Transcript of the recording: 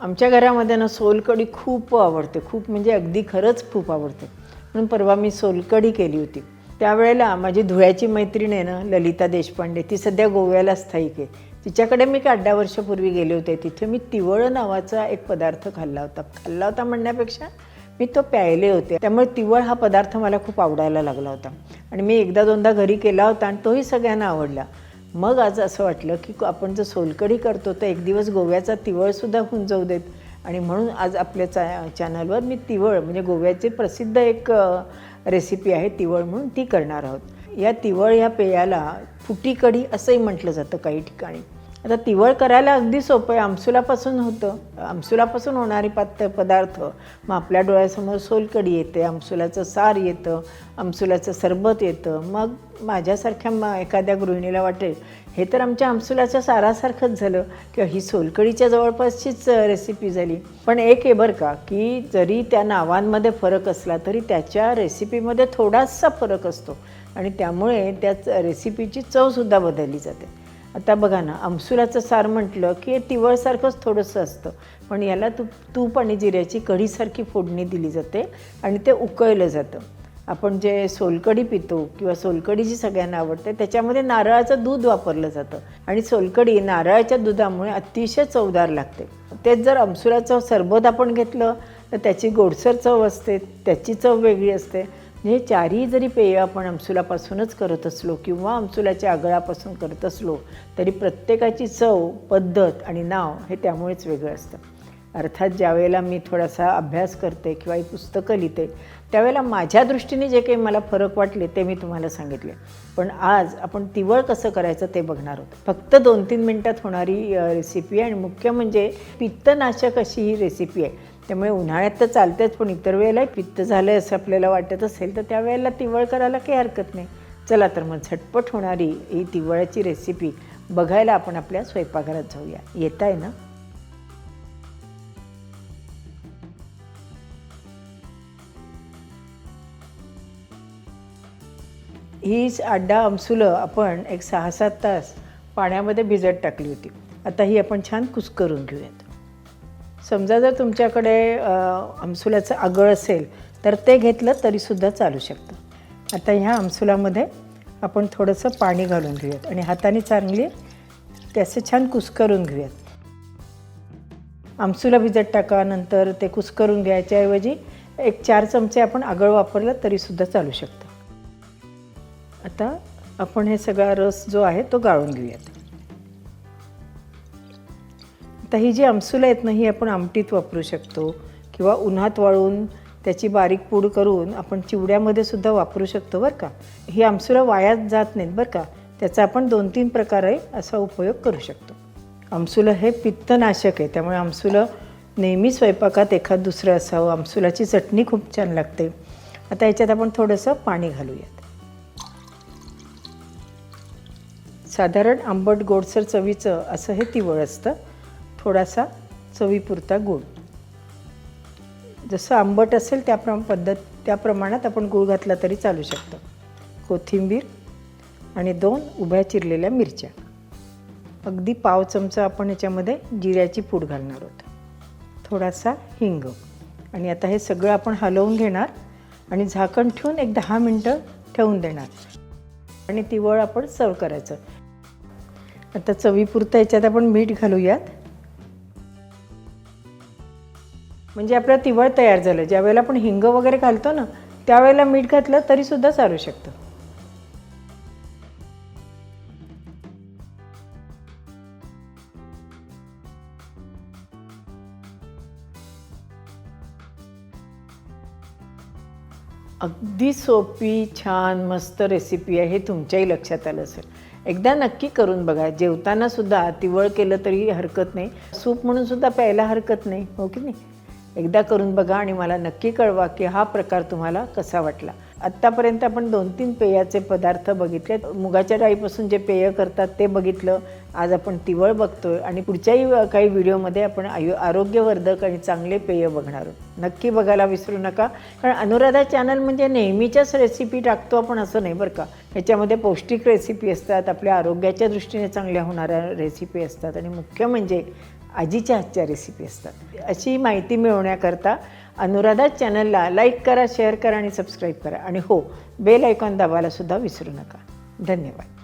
आमच्या घरामध्ये ना सोलकढी खूप आवडते. खूप म्हणजे अगदी खरंच खूप आवडते. म्हणून परवा मी सोलकढी केली होती. त्यावेळेला माझी धुळ्याची मैत्रीण आहे ना ललिता देशपांडे ती सध्या गोव्याला स्थायिक आहे. तिच्याकडे मी एक अड्डा वर्षापूर्वी गेले होते. तिथे मी तिवळ नावाचा एक पदार्थ खाल्ला होता. खाल्ला होता म्हणण्यापेक्षा मी तो प्यायले होते. त्यामुळे तिवळ हा पदार्थ मला खूप आवडायला लागला होता. आणि मी एकदा दोनदा घरी केला होता आणि तोही सगळ्यांना आवडला. मग आज असं वाटलं की आपण जर सोलकढी करतो तर एक दिवस गोव्याचा तिवळसुद्धा होऊन जाऊ देत. आणि म्हणून आज आपल्या चा चॅनलवर मी तिवळ म्हणजे गोव्याचे प्रसिद्ध एक रेसिपी आहे तिवळ म्हणून ती करणार आहोत. या तिवळ ह्या पेयाला फुटी कढी असंही म्हटलं जातं काही ठिकाणी. आता तिवळ करायला अगदी सोपं आहे. आमसुलापासून होतं. आमसुलापासून होणारी पात पदार्थ. मग आपल्या डोळ्यासमोर सोलकढी येते आमसुलाचं सार येतं आमसुलाचं सरबत येतं. मग माझ्यासारख्या मा एखाद्या गृहिणीला वाटेल हे तर आमच्या आमसुलाच्या सारासारखंच झालं. किंवा ही सोलकढीच्या जवळपासचीच रेसिपी झाली. पण एक आहे बरं का की जरी त्या नावांमध्ये फरक असला तरी त्याच्या रेसिपीमध्ये थोडासा फरक असतो. आणि त्यामुळे त्याच रेसिपीची चवसुद्धा बदलली जाते. आता बघा ना आमसुलाचं सार म्हटलं की हे तिवळसारखंच थोडंसं असतं. पण याला तूप तूप आणि जिऱ्याची कढीसारखी फोडणी दिली जाते आणि ते उकळलं जातं. आपण जे सोलकढी पितो किंवा सोलकढी जी सगळ्यांना आवडते त्याच्यामध्ये नारळाचं दूध वापरलं जातं. आणि सोलकढी नारळाच्या दुधामुळे अतिशय चवदार लागते. तेच जर आमसुलाचं सरबत आपण घेतलं तर त्याची गोडसर चव असते त्याची चव वेगळी असते. म्हणजे हे चारही जरी पेय आपण आमसुलापासूनच करत असलो किंवा आमसुलाच्या आगळापासून करत असलो तरी प्रत्येकाची चव पद्धत आणि नाव हे त्यामुळेच वेगळं असतं. अर्थात ज्यावेळेला मी थोडासा अभ्यास करते किंवा ही पुस्तकं लिहिते त्यावेळेला माझ्या दृष्टीने जे काही मला फरक वाटले ते मी तुम्हाला सांगितले. पण आज आपण तिवळ कसं करायचं ते बघणार आहोत. फक्त दोन तीन मिनटात होणारी रेसिपी आहे आणि मुख्य म्हणजे पित्तनाशक अशी ही रेसिपी आहे. त्यामुळे उन्हाळ्यात तर चालतेच पण इतर वेळेला पित्त झालं असं आपल्याला वाटत असेल तर त्यावेळेला तिवळ करायला काही हरकत नाही. चला तर मग झटपट होणारी ही तिवळाची रेसिपी बघायला आपण आपल्या स्वयंपाकघरात जाऊया. येत आहे ना? ही अड्डा आमसुलं आपण एक सहा सात तास पाण्यामध्ये भिजत टाकली होती. आता ही आपण छान कुस्करून घेऊयात. समजा जर तुमच्याकडे अ, आमसुलाचं आगळ असेल तर ते घेतलं तरीसुद्धा चालू शकतं. आता ह्या आमसुलामध्ये आपण थोडंसं पाणी घालून घेऊयात आणि हाताने चांगली त्याचे छान कुस्करून घेऊयात. आमसुला भिजत टाका नंतर ते कुस्करून घ्यायच्याऐवजी एक चार चमचे आपण आगळ वापरलं तरीसुद्धा चालू शकतं. आता आपण हे सगळा रस जो आहे तो गाळून घेऊयात. आता ही जी आमसुलं आहेत ना ही आपण आमटीत वापरू शकतो. किंवा उन्हात वाळून त्याची बारीक पूड करून आपण चिवड्यामध्ये सुद्धा वापरू शकतो बरं का. ही आमसुलं वायात जात नाहीत बरं का. त्याचा आपण दोन तीन प्रकारे असा उपयोग करू शकतो. आमसुलं हे पित्तनाशक आहे त्यामुळे आमसुलं नेहमी स्वयंपाकात एखाद दुसरं असावं. आमसुलाची चटणी खूप छान लागते. आता याच्यात आपण थोडंसं पाणी घालूयात. साधारण आंबट गोडसर चवीचं असं हे तिवळ असतं. थोडासा चवीपुरता गूळ. जसं आंबट असेल त्या पद्धत त्या प्रमाणात आपण गूळ घातला तरी चालू शकतं. कोथिंबीर आणि दोन उभ्या चिरलेल्या मिरच्या. अगदी पाव चमचा आपण याच्यामध्ये जिऱ्याची पूड घालणार आहोत. थोडासा हिंग. आणि आता हे सगळं आपण हलवून घेणार आणि झाकण ठेवून एक दहा मिनटं ठेवून देणार. आणि तिवळ आपण सर्व करायचं. आता चवीपुरतं याच्यात आपण मीठ घालूयात. म्हणजे आपलं तिवळ तयार झालं. ज्या वेळेला आपण हिंग वगैरे घालतो ना त्यावेळेला मीठ घातलं तरीसुद्धा चालू शकतं. अगदी सोपी छान मस्त रेसिपी आहे हे तुमच्याही लक्षात आलं असेल. एकदा नक्की करून बघा. जेवताना सुद्धा तिवळ केलं तरी हरकत नाही. सूप म्हणून सुद्धा प्यायला हरकत नाही. हो की नाही? एकदा करून बघा आणि मला नक्की कळवा की हा प्रकार तुम्हाला कसा वाटला. आत्तापर्यंत आपण दोन तीन पेयाचे पदार्थ बघितले. मुगाच्या डाळीपासून जे पेय करतात ते बघितलं. आज आपण तिवळ बघतोय आणि पुढच्याही काही व्हिडिओमध्ये आपण आयु आरोग्यवर्धक आणि चांगले पेय बघणार आहोत. नक्की बघायला विसरू नका. कारण अनुराधा चॅनल म्हणजे नेहमीच्याच रेसिपी टाकतो आपण असं नाही बरं का. ह्याच्यामध्ये पौष्टिक रेसिपी असतात. आपल्या आरोग्याच्या दृष्टीने चांगल्या होणाऱ्या रेसिपी असतात. आणि मुख्य म्हणजे आजीच्या हातच्या रेसिपी असतात. अशी माहिती मिळवण्याकरता अनुराधा चॅनलला लाईक करा शेअर करा आणि सबस्क्राईब करा. आणि हो बेल आयकॉन दाबायला सुद्धा विसरू नका. धन्यवाद.